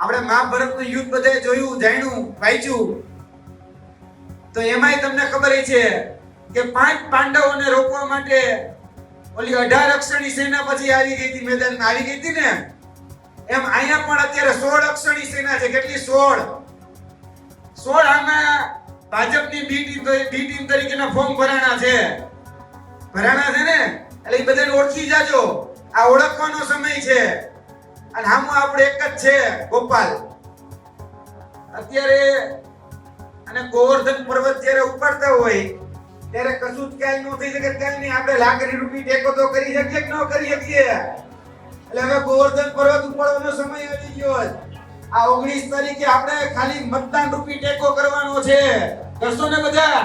આપણે મહાભારતનું યુદ્ધ બધે જોયું, જાણ્યું, વાંચ્યું. તો એમાંય તમને ખબર છે કે પાંચ પાંડવોને રોકવા માટે ઓલી અઢાર અક્ષરની સેના પછી આવી ગઈ હતી, મેદાનમાં આવી ગઈ હતી ને? એમ અહીંયા પણ અત્યારે સોળ અક્ષરની સેના છે. કેટલી? સોળ. સોળ આમાં ભાજપની બી ટીમ બી ટીમ તરીકેના ફોર્મ ભરાણા છે. ભરાણા છે ને? એટલે એ બધાને ઓળખી જાજો. આ ઓળખવાનો સમય છે. અને આમાં આપણે એક જ છે, ગોપાલ. અત્યારે અને ગોવર્ધન પર્વત જ્યારે ઉપાડતા હોય, ત્યારે કશું જ ક્યાંય ન થઈ શકે, ક્યાંય નહીં. આપણે લાકડી રૂપી ટેકો તો કરી શકીએ કે ન કરી શકીએ? એટલે હવે ગોવર્ધન પર્વત ઉપાડવાનો સમય આવી ગયો આ 19 તારીખે આપણે ખાલી મતદાન રૂપી ટેકો કરવાનો છે. કરશો ને બધા?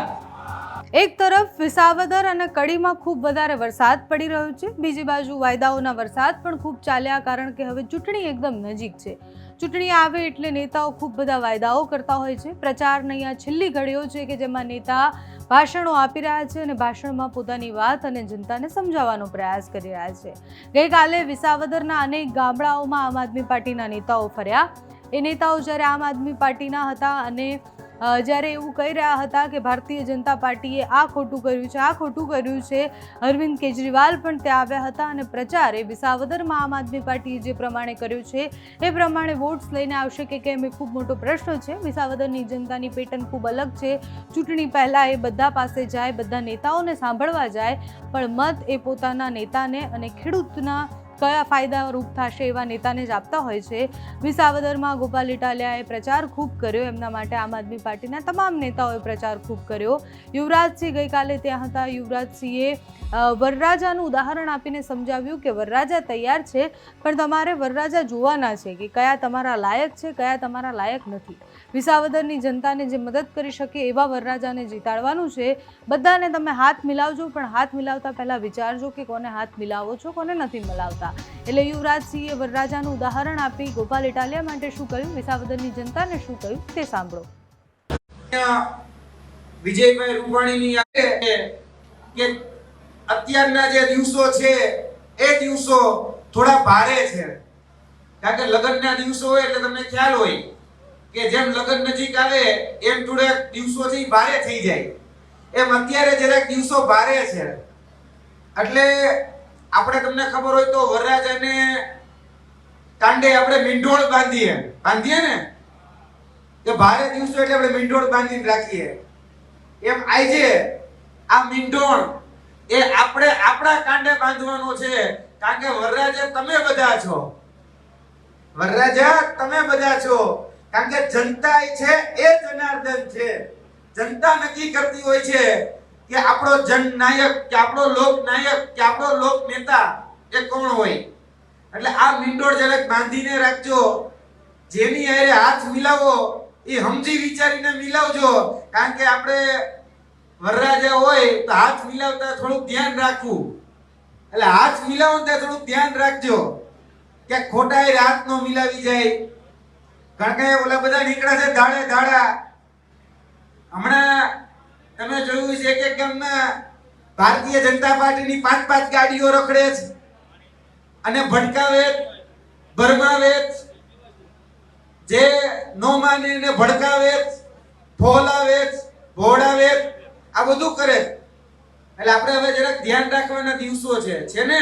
એક તરફ વિસાવદર અને કડીમાં ખૂબ વધારે વરસાદ પડી રહ્યો છે. બીજી બાજુ વાયદાઓના વરસાદ પણ ખૂબ ચાલ્યા કારણ કે હવે ચૂંટણી એકદમ નજીક છે. ચૂંટણી આવે એટલે નેતાઓ ખૂબ બધા વાયદાઓ કરતા હોય છે. પ્રચારની અહીંયા છેલ્લી ઘડીઓ છે કે જેમાં નેતા ભાષણો આપી રહ્યા છે અને ભાષણમાં પોતાની વાત અને જનતાને સમજાવવાનો પ્રયાસ કરી રહ્યા છે. ગઈકાલે વિસાવદરના અનેક ગામડાઓમાં આમ આદમી પાર્ટીના નેતાઓ ફર્યા. એ નેતાઓ જ્યારે આમ આદમી પાર્ટીના હતા અને જ્યારે એવું કહી રહ્યા હતા કે ભારતીય જનતા પાર્ટીએ આ ખોટું કર્યું છે, આ ખોટું કર્યું છે, અરવિંદ કેજરીવાલ પણ ત્યાં આવ્યા હતા અને પ્રચાર એ વિસાવદરમાં આમ આદમી પાર્ટીએ જે પ્રમાણે કર્યું છે, એ પ્રમાણે વોટ્સ લઈને આવશે કે કેમ એ ખૂબ મોટો પ્રશ્ન છે. વિસાવદરની જનતાની પેટર્ન ખૂબ અલગ છે. ચૂંટણી પહેલાં એ બધા પાસે જાય, બધા નેતાઓને સાંભળવા જાય, પણ મત એ પોતાના નેતાને અને ખેડૂતના કયા ફાયદા રૂપ થશે એવા નેતાને જ આપતા હોય છે. વિસાવદરમાં ગોપાલ ઇટાલિયાએ પ્રચાર ખૂબ કર્યો. એમના માટે આમ આદમી પાર્ટીના તમામ નેતાઓએ પ્રચાર ખૂબ કર્યો. યુવરાજસિંહ ગઈકાલે ત્યાં હતા. યુવરાજસિંહે વરરાજાનું ઉદાહરણ આપીને સમજાવ્યું કે વરરાજા તૈયાર છે, પણ તમારે વરરાજા જોવાના છે કે કયા તમારા લાયક છે, કયા તમારા લાયક નથી. વિસાવદરની જનતાને જે મદદ કરી શકે એવા વરરાજાને જીતાડવાનું છે. બધાને તમે હાથ મિલાવજો, પણ હાથ મિલાવતા પહેલાં વિચારજો કે કોને હાથ મિલાવો છો, કોને નથી મિલાવતા. એટલે યુવરાજસિંહે વરરાજાનું ઉદાહરણ આપી ગોપાલ ઇટાલિયા માટે શું કહ્યું? વિસાવદરની જનતાને શું કહ્યું? તે સાંભળો. વિજયભાઈ રૂપાણીની કે અત્યારના જે દિવસો છે, એ દિવસો થોડા ભારે છે. કારણ કે લગ્નના દિવસો હોય એટલે તમને ખ્યાલ હોય કે જેમ લગ્ન નજીક આવે, એમ થોડાક દિવસો છે ભારે થઈ જાય. એમ અત્યારે જરાક દિવસો ભારે છે. એટલે આપણે તમને ખબર હોય તો વરરાજાને કાંડે આપણે મીંઢોળ બાંધીએ. બાંધીએ ને? કે ભારે દિવસો એટલે આપણે મીંઢોળ બાંધીને રાખીએ. એમ આજે આ મીંઢોળ એ આપણે આપણા કાંડે બાંધવાનો છે. કારણ કે વરરાજા તમે બધા છો. વરરાજા, તમે બધા છો. કારણ કે જનતા છે, એ જનાર્દન છે. જનતા નક્કી કરતી હોય છે કે આપણો જનનાયક, કે આપણો લોકનાયક, કે આપણો લોક નેતા એ કોણ હોય? એટલે આ મીંડોળ જરાક બાંધીને રાખજો. જેની હારે હાથ મિલાવો, એ સમજી વિચારીને મિલાવજો. કારણ કે આપણે વરરાજા હોય તો હાથ મિલાવતા થોડુંક ધ્યાન રાખવું. એટલે હાથ મિલાવો ને ત્યાં થોડુંક ધ્યાન રાખજો. કે ખોટા એ હાથ નો મિલાવી જાય. કારણ કે ઓલા બધા નીકળ્યા છે દાડે દાડા હમણાં તમે જોયું છે કે ગામમાં ભારતીય જનતા પાર્ટીની પાંચ પાંચ ગાડીઓ રખડે છે. અને ભડકાવે ભરમાવે જે નો માને એને ભડકાવે ફોલાવે ભોડાવે આ બધું કરે એટલે આપણે હવે જરાક ધ્યાન રાખવાના દિવસો છે છે ને?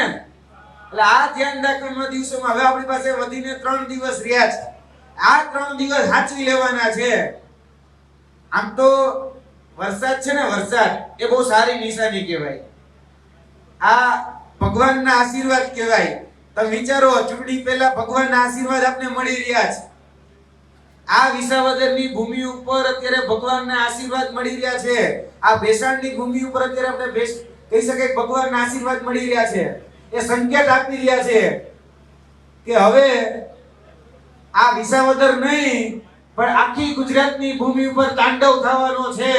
એટલે આ ધ્યાન રાખવાના દિવસોમાં હવે આપણી પાસે વધીને ત્રણ દિવસ રહ્યા છે. આ ત્રણ દિવસ સાચવી લેવાના છે. આમ તો વરસાદ છે ને, વરસાદ એ બહુ સારી નિશાની કહેવાય. આ ભગવાનના આશીર્વાદ કહેવાય. તમે વિચારો, ચૂંટણી પહેલા ભગવાનના આશીર્વાદ આપને મળી રહ્યા છે. આ વિસાવદરની ભૂમિ ઉપર અત્યારે ભગવાનના આશીર્વાદ મળી રહ્યા છે. આ ભેસાણની ભૂમિ ઉપર અત્યારે આપણે બેસ કહી શકાય ભગવાન ભગવાનના આશીર્વાદ મળી રહ્યા છે. એ સંકેત આપી રહ્યા છે કે હવે આ વિસાવદર નહીં પણ આખી ગુજરાતની ભૂમિ ઉપર તાંડવ થવાનો છે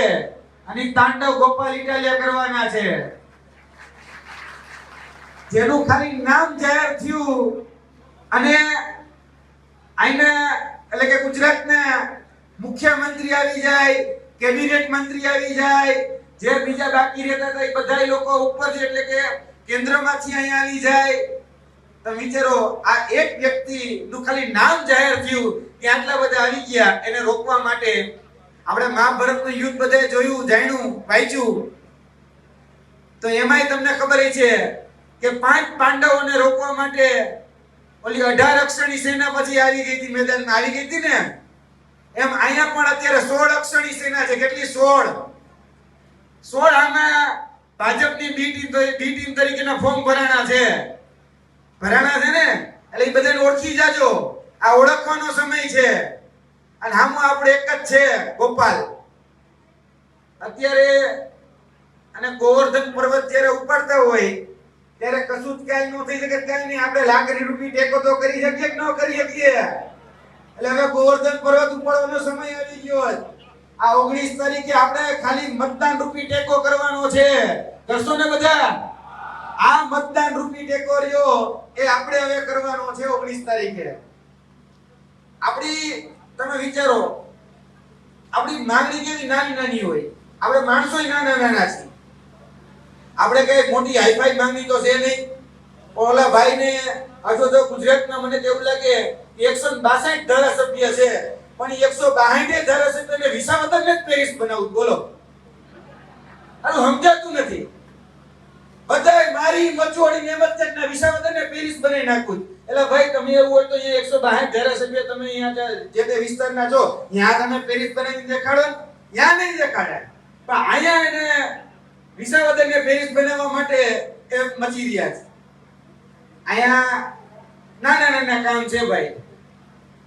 અને તાંડવ ગોપાલ ઇટાલિયા કરવાના છે. જેનું ખાલી નામ જાહેર થયું અને આઈને એટલે કે ગુજરાતના મુખ્યમંત્રી આવી જાય, કેબિનેટ મંત્રી આવી જાય, જે બીજા બાકી રહેતા હતા એ બધા લોકો ઉપર એટલે કે કેન્દ્રમાંથી અહીંયા આવી જાય. તમે વિચારો, આ એક વ્યક્તિ ખાલી નામ જાહેર થયું કે આટલા બધા આવી ગયા, એને રોકવા માટે આપણે મહાભારતનું યુદ્ધ બધે જોયું, જાણ્યું, વાંચ્યું. તો એમાંય તમને ખબર છે કે પાંચ પાંડવોને રોકવા માટે ઓલી અઢાર અક્ષરની સેના પછી આવી ગઈ હતી, મેદાનમાં આવી ગઈ હતી ને? એમ અહીંયા પણ અત્યારે સોળ અક્ષરની સેના છે, કેટલી સોળ? સોળ આમાં ભાજપની બી ટીમ બી ટીમ તરીકેના ફોર્મ ભરાણા છે. ભરાણા છે ને? એટલે એ બધાને ઓળખી જાજો. આ ઓળખવાનો સમય છે. અને હામો આપણે એક જ છે, ગોપાલ. અત્યારે અને ગોવર્ધન પર્વત જ્યારે ઉપાડતા હોય, ત્યારે કશું જ કાંઈ ન થઈ શકે કાંઈ નહીં. આપણે લાકડી રૂપી ટેકો તો કરી શકીએ કે ન કરી શકીએ? એટલે હવે ગોવર્ધન પર્વત ઉપાડવાનો સમય આવી ગયો આ ઓગણીસ તારીખે આપણે ખાલી મતદાન રૂપી ટેકો કરવાનો છે. કરશો ને બધા? આ મતદાન રૂપી ટેકો એ આપણે હવે કરવાનો છે ઓગણીસ તારીખે. આપણી, તમે વિચારો, આપણી માંગણી કેવી નાની નાની હોય? આપણે માણસો નાના નાના છીએ. આપણે કઈ મોટી હાઈફાઈ માંગણી તો છે નહીં. ઓલા ભાઈને હજુ તો ગુજરાતના મને તેવું લાગે એકસો બાસઠ ધારાસભ્ય છે, પણ એકસો બાસઠ ધારાસભ્યને વિસાવદરને જ પેરિસ બનાવવું બોલો. આનું સમજાતું નથી. બધાય મારી મચોડી ને મચ્ચરના વિસાવદરને પેરિસ બનાવી નાખું. એટલે ભાઈ, તમે એવું હોય તો અહીંયા એકસો બાસઠ ધારાસભ્ય તમે અહીંયા જે તે વિસ્તારના છો, ત્યાં તમે પેરિસ બનાવી દેખાડો ને? ત્યાં નહીં દેખાડે પણ અહીંયા એને વિસાવદરને પેરિસ બનાવવા માટે એ મચી રહ્યા છે. અહીંયા નાના નાના કામ છે ભાઈ.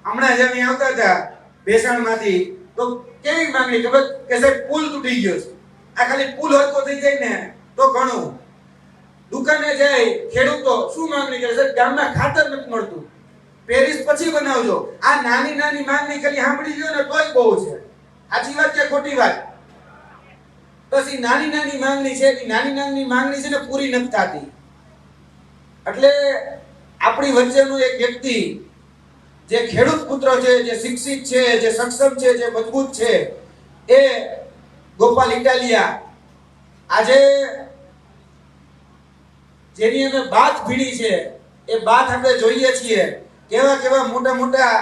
હમણાં જ અમે આવતા હતા ભેસાણમાંથી. તો કેવી માંગણી ખબર? કે સાહેબ, પુલ તૂટી ગયો છે. આ ખાલી પુલ હરકો થઈ જાય ને તો ઘણું. દુકાને જાય ખેડૂતો શું માંગણી કરે છે? ગામમાં ખાતર નથી મળતું. પેરિસ પછી બનાવજો. આ નાની નાની માંગણી ખાલી સાંભળી લ્યો ને તોય બહુ છે. સાચી વાત કે ખોટી વાત? પછી નાની નાની માંગણી છે. નાની નાની માંગણી છે ને પૂરી નથી થતી. એટલે આપણી વચ્ચેનો એક વ્યક્તિ જે ખેડૂત પુત્ર છે, જે શિક્ષિત છે, જે સક્ષમ છે, જે મજબૂત છે, એ ગોપાલ ઇટાલિયા આજે જેની અમે બાત ભીડી છે, એ બાથ આપણે જોઈએ છીએ. કેવા કેવા મોટા મોટા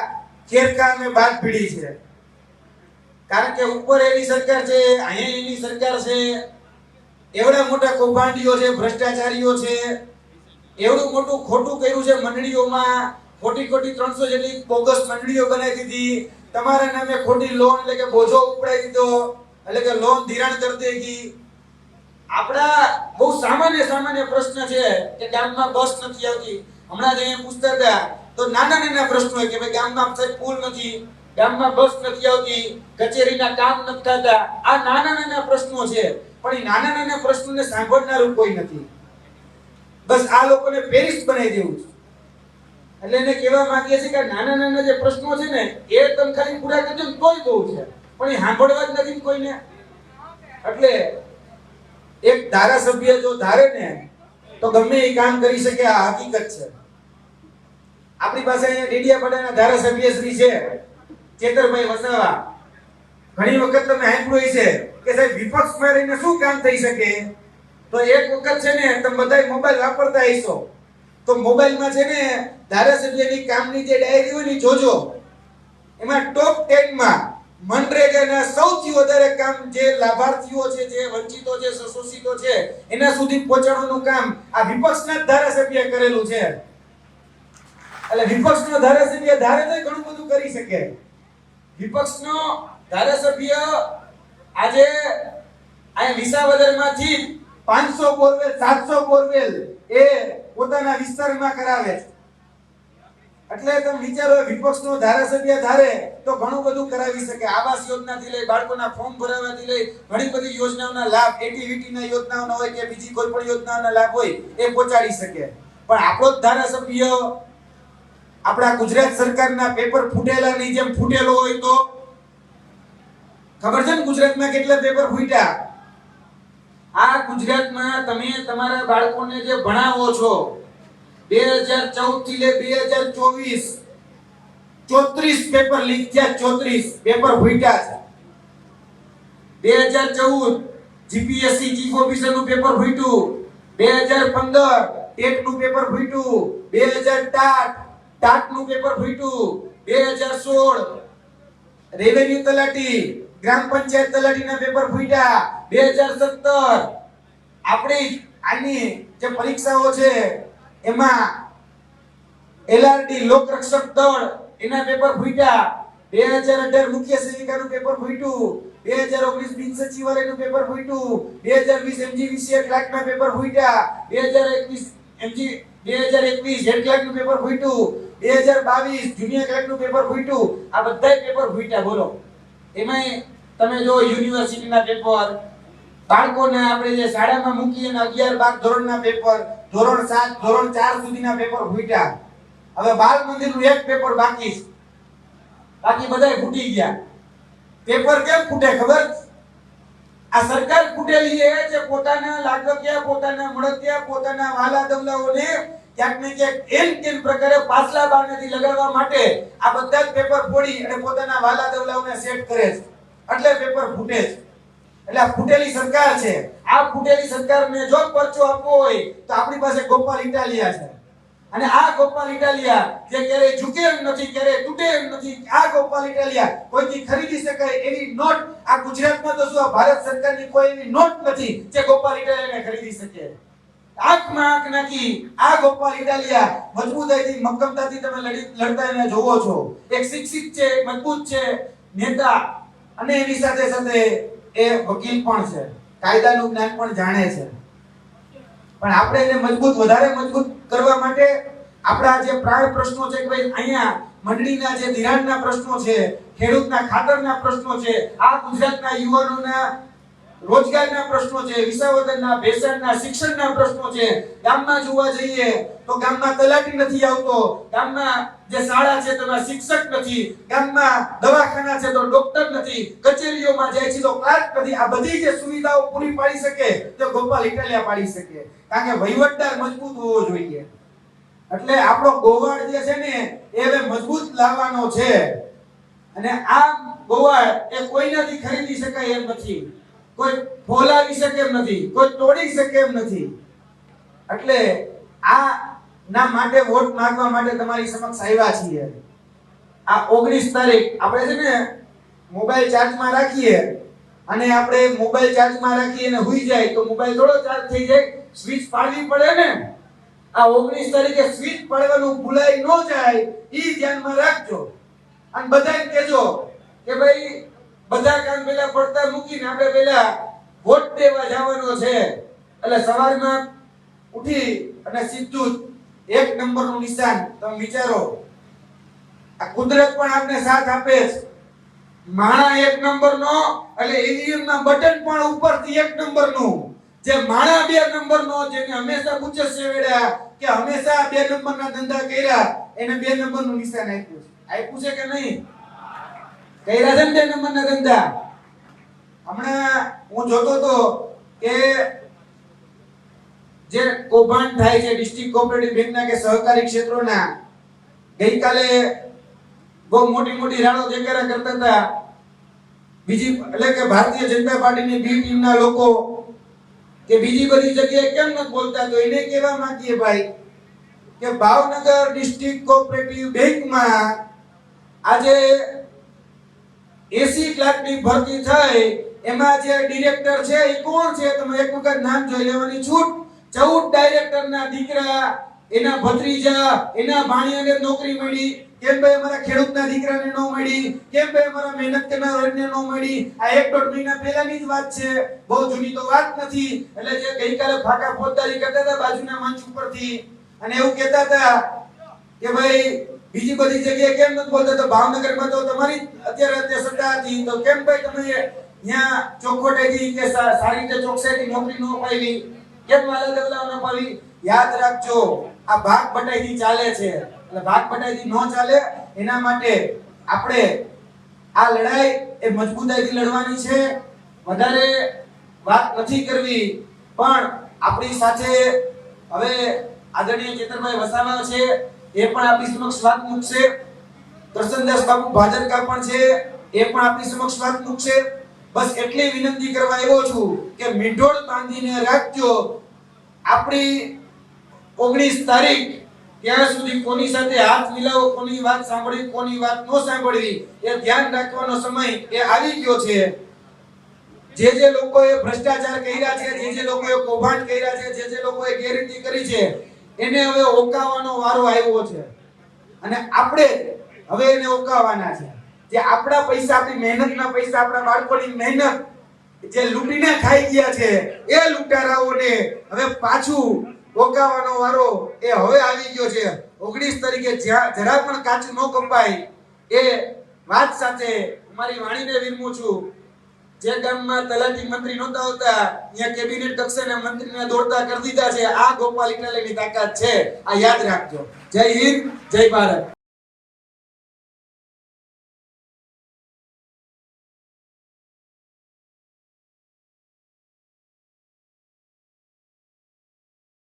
ખેરકા અમે બાત ભીડી છે. કારણ કે ઉપર એની સરકાર છે, અહીંયા એની સરકાર છે, એવડા મોટા કૌભાંડીઓ છે, ભ્રષ્ટાચારીઓ છે, એવડું મોટું ખોટું કર્યું છે મંડળીઓમાં, ખોટી ખોટી ત્રણસો જેટલી બોગસ મંડળીઓ બનાવી દીધી. તમારા નામે ખોટી લોન એટલે કે બોજો ઉપડાવી દીધો, એટલે કે લોન ધિરાણ કરી દેગી. આપણા બહુ સામાન્ય સામાન્ય પ્રશ્ન છે કે ગામમાં બસ નથી આવતી. હમણાં જ પૂછતા હતા, તો નાના નાના પ્રશ્નો કે ભાઈ ગામમાં સાહેબ પુલ નથી, ગામમાં બસ નથી આવતી, કચેરીના કામ નથી થતા. આ નાના નાના પ્રશ્નો છે, પણ એ નાના નાના પ્રશ્નોને સાંભળનારું કોઈ નથી. બસ આ લોકોને પેરિસ બનાવી દેવું છે. એટલે એને કહેવા માંગીએ છીએ કે નાના નાના જે પ્રશ્નો છે ને, એ તમે ખાલી પૂરા કરજો તોય બહુ છે. પણ એ સાંભળવા જ નથી કોઈને. એટલે એક ધારાસભ્ય જો ધારે ને, તો ગમે એ કામ કરી શકે, આ હકીકત છે. આપણી પાસે અહીંયા ડેડિયાપાડાના ધારાસભ્ય શ્રી છે, ચેતરભાઈ વસાવા. ઘણી વખત તમે સાંભળ્યું છે કે સાહેબ વિપક્ષમાં રહીને શું કામ થઈ શકે? તો એક વખત છે ને, તમે બધા મોબાઈલ વાપરતા હશો. તો મોબાઈલમાં છે ને, ધારાસભ્યની કામની જે ડાયરી હોય ને જોજો, એમાં ટોપ 10 માં મનરેગાના સૌથી વધારે કામ જે લાભાર્થીઓ આ વિપક્ષના ધારાસભ્ય કરેલું છે. 500 બોરવેલ 700 બોરવેલ એ પોતાના વિસ્તારમાં કરાવે છે. એટલે તમે વિચારો વિપક્ષનો ધારાસભ્ય ધારે તો ઘણું બધું કરાવી શકે. આવાસ યોજનાથી લઈ બાળકોના ફોર્મ ભરાવાથી લઈ ઘણી બધી યોજનાઓના લાભ એટીવીટીના યોજનાઓના હોય કે બીજી કોઈ પણ યોજનાઓના લાભ હોય એ પહોંચાડી શકે. પણ આપણો જ ધારાસભ્ય આપણા ગુજરાત સરકારના પેપર ફૂટેલાની જેમ ફૂટેલો હોય તો? ખબર છે ને ગુજરાતમાં કેટલા પેપર ફૂટ્યા? આ ગુજરાતમાં તમે તમારા બાળકોને જે ભણાવો છો બે હજાર ચૌદથી લે બે હજાર ચોવીસ ચોત્રીસ પેપર લીક થયા ચોત્રીસ પેપર ફૂટ્યા છે. બે હજાર ચૌદ જીપીએસસી ચીફ ઓફિસરનું પેપર ફૂટ્યું. બે હજાર પંદર ટેટનું પેપર ફૂટ્યું. બે ટાટ ટાટનું પેપર ફૂટ્યું. બે હજાર સોળ રેવન્યુ તલાટી, ગ્રામ પંચાયત તલાટીના પેપર ફૂટ્યા. બે હજાર સત્તર આપણી આની જે પરીક્ષાઓ છે એમાં એલઆરડી લોક રક્ષક દળ, એના પેપર ફૂટ્યા. બે હજાર અઢાર મુખ્ય સેવિકાનું પેપર ફૂટ્યું. બે હજાર ઓગણીસ બિન સચિવાલયનું પેપર ફૂટ્યું. બે હજાર વીસ એમજીવીસીએ ક્લાર્કના પેપર ફૂટ્યા. બે હજાર એકવીસ એમજી બે હજાર એકવીસ હેડ ક્લાર્કનું પેપર ફૂટ્યું. બે હજાર બાવીસ જુનિયર ક્લાર્કનું પેપર ફૂટ્યું. આ બધાય પેપર ફૂટ્યા, બોલો. એમાંય તમે જો યુનિવર્સિટીના પેપર બાળકોને આપણે જે શાળામાં મૂકીએ અને અગિયાર બાર ધોરણના પેપર ધોરણ સાત, ધોરણ ચાર સુધીના પેપર ફૂટ્યા. હવે બાલ મંદિરનું એક પેપર બાકી છે. બાકી બધાય ફૂટી ગયા. પેપર કેમ ફૂટે ખબર? આ સરકાર ફૂટેલી એ જે પોતાના લાગક્યા પોતાના મળક્યા, પોતાના વાલા દવલાઓને ક્યાંક ને ક્યાંક એમ કેમ પ્રકારે પાછલા બારણેથી લગાડવા માટે આ બધા જ પેપર ફોડી અને પોતાના વાલા દવલાઓને સેટ કરે છે. એટલે પેપર ફૂટે છે. એટલે આ ફૂટેલી સરકાર છે. આ ફૂટેલી સરકારને જો પરચો આપવો હોય, તો આપણી પાસે ગોપાલ ઇટાલિયા છે. અને આ ગોપાલ ઇટાલિયા જે ક્યારે ઝૂકે એમ નથી ક્યારેય તૂટે એમ નથી, આ ગોપાલ ઇટાલિયા કોઈથી ખરીદી શકાય એવી નોટ આ ગુજરાતમાં તો શું ભારત સરકારની કોઈ એવી નોટ નથી જે ગોપાલ ઇટાલિયાને ખરીદી શકે. આંખમાં આંખ નાખી આ ગોપાલ ઇટાલિયા મજબૂતાઈથી, મક્કમતાથી તમે લડી, લડતા એને જોવો છો. એક શિક્ષિત છે, મજબૂત છે, નેતા. અને એની સાથે સાથે એ વકીલ પણ છે. કાયદાનું જ્ઞાન પણ જાણે છે. પણ આપણે એને મજબૂત, વધારે મજબૂત કરવા માટે આપણા જે પ્રાણ પ્રશ્નો છે કે ભાઈ અહીંયા મંડળીના જે ધિરાણના પ્રશ્નો છે, ખેડૂતના ખાતરના પ્રશ્નો છે, આ ગુજરાતના યુવાનોના રોજગારના પ્રશ્નો છે વિસાવદરના ભેસણના, શિક્ષણના પ્રશ્નો છે. ગામમાં જોવા જઈએ તો ગામમાં તલાટી નથી આવતો. ગામમાં જે શાળા છે તેમાં શિક્ષક નથી. ગામમાં દવાખાના છે તો ડોક્ટર નથી. કચેરીઓમાં જાય છે તો ક્લાર્ક નથી. આ બધી જે સુવિધાઓ પૂરી પાડી શકે તે ગોપાલ ઇટાલિયા પાડી શકે. કારણ કે વહીવટદાર મજબૂત હોવો જોઈએ. એટલે આપણો ગોવાળ જે છે ને, એ મજબૂત લાવવાનો છે. અને આ ગોવાળ એ કોઈનાથી ખરીદી શકાય એમ નથી. કોઈ ફોલાવી શકે એમ નથી, કોઈ તોડી શકે એમ નથી. એટલે આ ના માટે વોટ માંગવા માટે તમારી સમક્ષ આવ્યા છીએ. આ 19 તારીખ આપણે છે ને મોબાઈલ ચાર્જમાં રાખીએ અને આપણે મોબાઈલ ચાર્જમાં રાખીએ અને હુઈ જાય તો મોબાઈલ થોડો ચાર્જ થઈ જાય, સ્વિચ પાડવી પડે ને. આ 19 તારીખે સ્વિચ પાડવાનું ભૂલાઈ ન જાય એ ધ્યાનમાં રાખજો. અને બધાને કહેજો કે ભાઈ બધા કામ પેલા પડતા મૂકીને આપણે પેલા વોટ દેવા જવાનો છે. એટલે સવારમાં ઉઠી અને સીધું એક એક નંબરનું નિશાન તમે વિચારો. આ કુદરત પણ આપને સાથ આપે માણા એક નંબરનો, એટલે ઈવીએમ ના બટન પણ ઉપરથી એક નંબરનું. જે માણા બે નંબરનો, જેને હંમેશા પૂછે છે વેડા કે હંમેશા બે નંબરના ધંધા કર્યા, એને બે નંબરનું નિશાન આપ્યું છે. આપ્યું છે કે નહીં? કર્યા છે ને બે નંબરના ધંધા? હમણાં હું જોતો તો કે જે કૌભાંડ થાય છે ડિસ્ટ્રિક્ટ કોઓપરેટિવ બેંકના કે સહકારી ક્ષેત્રોના, ગઈકાલે બહુ મોટી મોટી રાડો દેખાડા કરતા હતા. બીજી, એટલે કે ભારતીય જનતા પાર્ટીની બી ટીમના લોકો કે બીજી બધી જગ્યાએ કેમ નથી બોલતા, તો એને કહેવા માંગીએ ભાઈ કે ભાવનગર ડિસ્ટ્રિક્ટ કોઓપરેટિવ બેંકમાં આજે એસી ક્લાર્કની ભરતી થઈ, એમાં જે ડિરેક્ટર છે એ કોણ છે? તમે એક વખત નામ જોઈ લેવાની છૂટ. ચૌદ ડાયરેક્ટરના દીકરા, એના ભત્રીજા, એના ભાણિયાને નોકરી મળી. કેમ ભાઈ અમારા ખેડૂતના દીકરાને ન મળી? કેમ ભાઈ અમારા મહેનત કરનારને ન મળી? આ એક દોઢ મહિના પહેલાની જ વાત છે. બહુ જૂની તો વાત નથી. એટલે જે ગઈકાલે ફાકા ફોજદારી કરતા હતા બાજુના મંચ ઉપરથી. અને એવું કહેતા હતા કે ભાઈ બીજી બધી જગ્યાએ કેમ નથી બોલતા? તો ભાવનગરમાં તો તમારી અત્યારે અત્યારે સત્તા હતી. તો કેમ ભાઈ તમે ત્યાં ચોખવટેથી કે સારી રીતે ચોકસાઈથી નોકરી ન અપાવી? કેમ અલગ અલગ ન અપાવી? યાદ રાખજો, આ ભાગ બટાઈથી ચાલે છે. એટલે ભાગ બટાઈથી ન ચાલે, એના માટે આપણે આ લડાઈ એ મજબૂતાઈથી લડવાની છે. વધારે વાત નથી કરવી, પણ આપણી સાથે હવે આદરણીય ચેતરભાઈ વસાવા છે. એ પણ આપણી સમક્ષ વાત મૂકશે પ્રસન્નદાસ બાબુ ભાજનકા પણ છે. એ પણ આપણી સમક્ષ વાત મૂકશે બસ એટલી વિનંતી કરવા આવ્યો છું કે મીઠોળ બાંધીને રાખજો. આપણી 19 તારીખ ત્યાં સુધી કોની સાથે હાથ મિલાવો, કોની વાત સાંભળવી, કોની વાત ન સાંભળવી, એ ધ્યાન રાખવાનો સમય એ આવી ગયો છે. જે જે લોકોએ ભ્રષ્ટાચાર કર્યા છે, જે જે લોકોએ કૌભાંડ કર્યા છે, જે જે લોકોએ ગેરરીતિ કરી છે એને હવે ઓકાવાનો વારો આવ્યો છે. અને આપણે હવે એને ઓકાવાના છે. જે આપણા પૈસા આપણી મહેનતના પૈસા, આપણા બાળકોની મહેનત જે લૂંટીને ખાઈ ગયા છે, એ લૂંટારાઓને હવે પાછું ઓકાવાનો વારો એ હવે આવી ગયો છે. ઓગણીસ તરીકે જ્યાં જરા પણ કાચું ન કપાય એ વાત સાથે મારી વાણીને વિરમું છું. જે ગામમાં તલાટી મંત્રી નહોતા હોતા ત્યાં કેબિનેટ કક્ષાના મંત્રીને દોડતા કરી દીધા છે. આ ગોપાલ ઇટાલીની તાકાત છે. આ યાદ રાખજો. જય હિન્દ, જય ભારત.